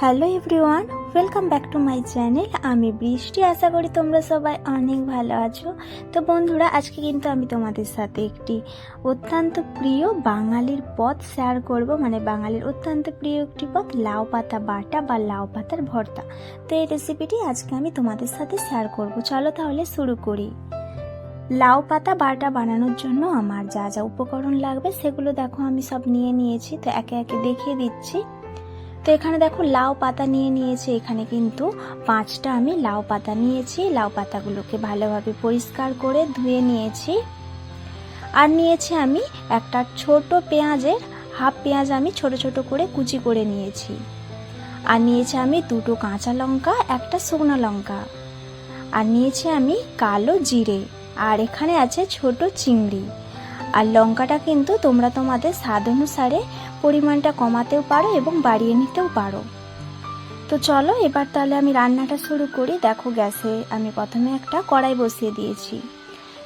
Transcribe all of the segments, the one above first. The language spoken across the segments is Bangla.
Hello everyone welcome back to my channel আমি বৃষ্টি, আশা করি তোমরা সবাই অনেক ভালো আছো। তো বন্ধুরা, আজকে কিন্তু আমি তোমাদের সাথে একটি অত্যন্ত প্রিয় বাঙালির পদ শেয়ার করব। মানে বাঙালির অত্যন্ত প্রিয় একটি পদ, লাউ পাতা বাটা বা লাউ পাতার ভর্তা। তো এই রেসিপিটি আজকে আমি তোমাদের সাথে শেয়ার করব। চলো তাহলে শুরু করি। লাউ পাতা বাটা বানানোর জন্য আমার যা যা উপকরণ লাগবে, সেগুলো দেখো আমি সব নিয়ে নিয়েছি। তো একে একে দেখিয়ে দিচ্ছি। তো এখানে দেখো লাউ পাতা নিয়ে নিয়েছি। এখানে কিন্তু পাঁচটা আমি লাউ পাতা নিয়েছি। লাউ পাতাগুলোকে ভালোভাবে পরিষ্কার করে ধুয়ে নিয়েছি। আর নিয়েছি আমি একটা ছোট পেঁয়াজের, হাফ পেঁয়াজ আমি ছোট ছোট করে কুচি করে নিয়েছি। আর নিয়েছি আমি দুটো কাঁচা লঙ্কা, একটা শুকনো লঙ্কা। আর নিয়েছি আমি কালো জিরে। আর এখানে আছে ছোট চিংড়ি। আর লঙ্কাটা কিন্তু তোমরা তোমাদের স্বাদ অনুসারে পরিমাণটা কমাতেও পারো এবং বাড়িয়ে নিতেও পারো। তো চলো, এবার তাহলে আমি রান্নাটা শুরু করি। দেখো গ্যাসে আমি প্রথমে একটা কড়াই বসিয়ে দিয়েছি।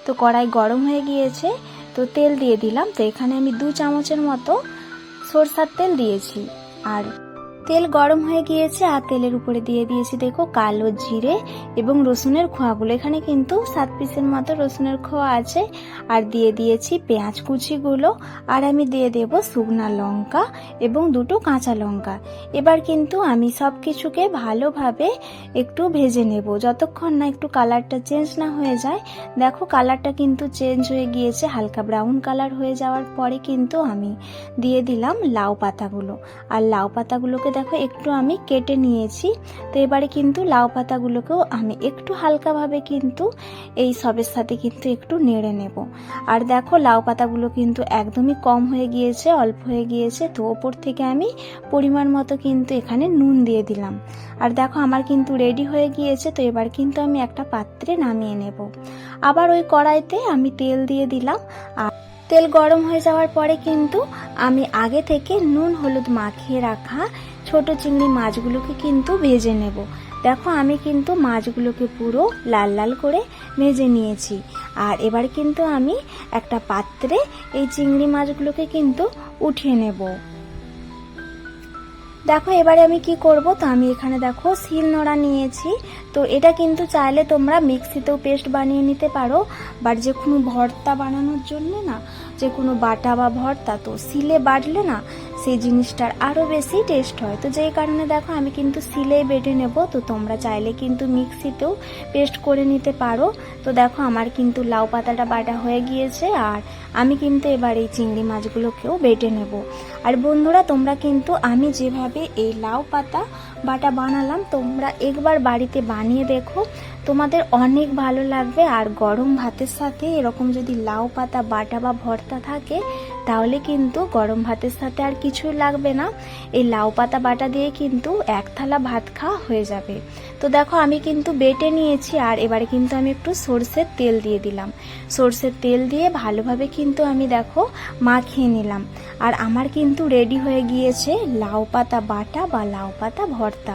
তো কড়াই গরম হয়ে গিয়েছে, তো তেল দিয়ে দিলাম। তো এখানে আমি দু চামচের মতো সরষার তেল দিয়েছি। আর তেল গরম হয়ে গিয়েছে আর তেলের উপরে দিয়ে দিয়েছি, দেখো, কালো জিরে এবং রসুনের খোয়াগুলো। এখানে কিন্তু সাত পিসের মতো রসুনের খোয়া আছে। আর দিয়ে দিয়েছি পেঁয়াজ কুচিগুলো, আর আমি দিয়ে দেব শুকনা লঙ্কা এবং দুটো কাঁচা লঙ্কা। এবার কিন্তু আমি সব কিছুকে ভালোভাবে একটু ভেজে নেব। যতক্ষণ না একটু কালারটা চেঞ্জ না হয়ে যায়, দেখো, কালারটা কিন্তু চেঞ্জ হয়ে গিয়েছে, হালকা ব্রাউন কালার হয়ে যাওয়ার পরে কিন্তু আমি দিয়ে দিলাম লাউ পাতাগুলো। আর লাউ পাতাগুলোকে দেখো, একটু আমি কেটে নিয়েছি। তো এবারে কিন্তু লাউ পাতাগুলোকেও আমি একটু হালকাভাবে কিন্তু এই সবের সাথে কিন্তু একটু নেড়ে নেব। আর দেখো, লাউ পাতাগুলো কিন্তু একদমই কম হয়ে গিয়েছে, অল্প হয়ে গিয়েছে। তো ওপর থেকে আমি পরিমাণ মতো কিন্তু এখানে নুন দিয়ে দিলাম। আর দেখো, আমার কিন্তু রেডি হয়ে গিয়েছে। তো এবার কিন্তু আমি একটা পাত্রে নামিয়ে নেব। আবার ওই কড়াইতে আমি তেল দিয়ে দিলাম। আর তেল গরম হয়ে যাওয়ার পরে কিন্তু আমি আগে থেকে নুন হলুদ মাখিয়ে রাখা ছোট চিংড়ি মাছগুলোকে কিন্তু ভেজে নেব। দেখো, আমি কিন্তু মাছগুলোকে পুরো লাল লাল করে ভেজে নিয়েছি। আর এবার কিন্তু আমি একটা পাত্রে এই চিংড়ি মাছগুলোকে কিন্তু উঠিয়ে নেব। দেখো, এবারে আমি কি করব? তো আমি এখানে দেখো, শিল নোড়া নিয়েছি। তো এটা কিন্তু চাইলে তোমরা মিক্সিতেও পেস্ট বানিয়ে নিতে পারো। বাট যে কোনো ভর্তা বানানোর জন্য না যে কোনো বাটা বা ভর্তা, তো শিলে বাটলে না সেই জিনিসটার আরও বেশি টেস্ট হয়। তো যেই কারণে দেখো আমি কিন্তু শিলেই বেটে নেব, তো তোমরা চাইলে কিন্তু মিক্সিতেও পেস্ট করে নিতে পারো। তো দেখো আমার কিন্তু লাউ পাতাটা বাটা হয়ে গিয়েছে আর আমি কিন্তু এবার এই চিংড়ি মাছগুলোকেও বেটে নেব। আর বন্ধুরা তোমরা কিন্তু আমি যেভাবে এই লাউ পাতা বাটা বানালাম। তোমরা একবার বাড়িতে বানিয়ে দেখো। তোমাদের অনেক ভালো লাগবে। আর গরম ভাতের সাথে এরকম যদি লাউ পাতা, বাটা বা ভর্তা থাকে, তাহলে কিন্তু গরম ভাতের সাথে আর কিছুই লাগবে না। এই লাউ পাতা, বাটা দিয়ে কিন্তু এক থালা ভাত খাওয়া হয়ে যাবে। তো দেখো, আমি কিন্তু বেটে নিয়েছি। আর এবারে কিন্তু আমি একটু সর্ষের তেল দিয়ে দিলাম। সর্ষের তেল দিয়ে ভালোভাবে কিন্তু আমি দেখো মাখিয়ে নিলাম। আর আমার কিন্তু রেডি হয়ে গিয়েছে লাউ পাতা বাটা বা লাউ পাতা ভর্তা।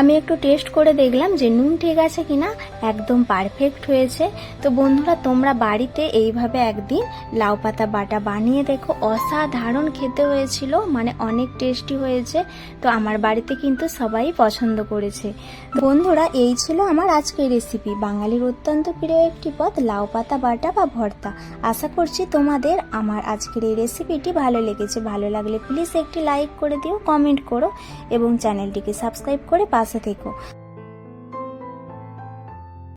আমি একটু টেস্ট করে দেখলাম যে নুন ঠিক আছে কিনা, একদম পারফেক্ট হয়েছে। তো বন্ধুরা, তোমরা বাড়িতে এইভাবে একদিন লাউ পাতা বাটা বানিয়ে দেখো। অসাধারণ খেতে হয়েছিল মানে অনেক টেস্টি হয়েছে। তো আমার বাড়িতে কিন্তু সবাই পছন্দ করেছে। বন্ধুরা, এই ছিল আমার আজকের রেসিপি বাঙালির অত্যন্ত প্রিয় একটি পদ, লাউ পাতা বাটা বা ভর্তা। আশা করছি তোমাদের আমার আজকের এই রেসিপিটি ভালো লেগেছে। ভালো লাগলে প্লিজ একটি লাইক করে দিও কমেন্ট করো, এবং চ্যানেলটিকে সাবস্ক্রাইব করে পাশে থেকো।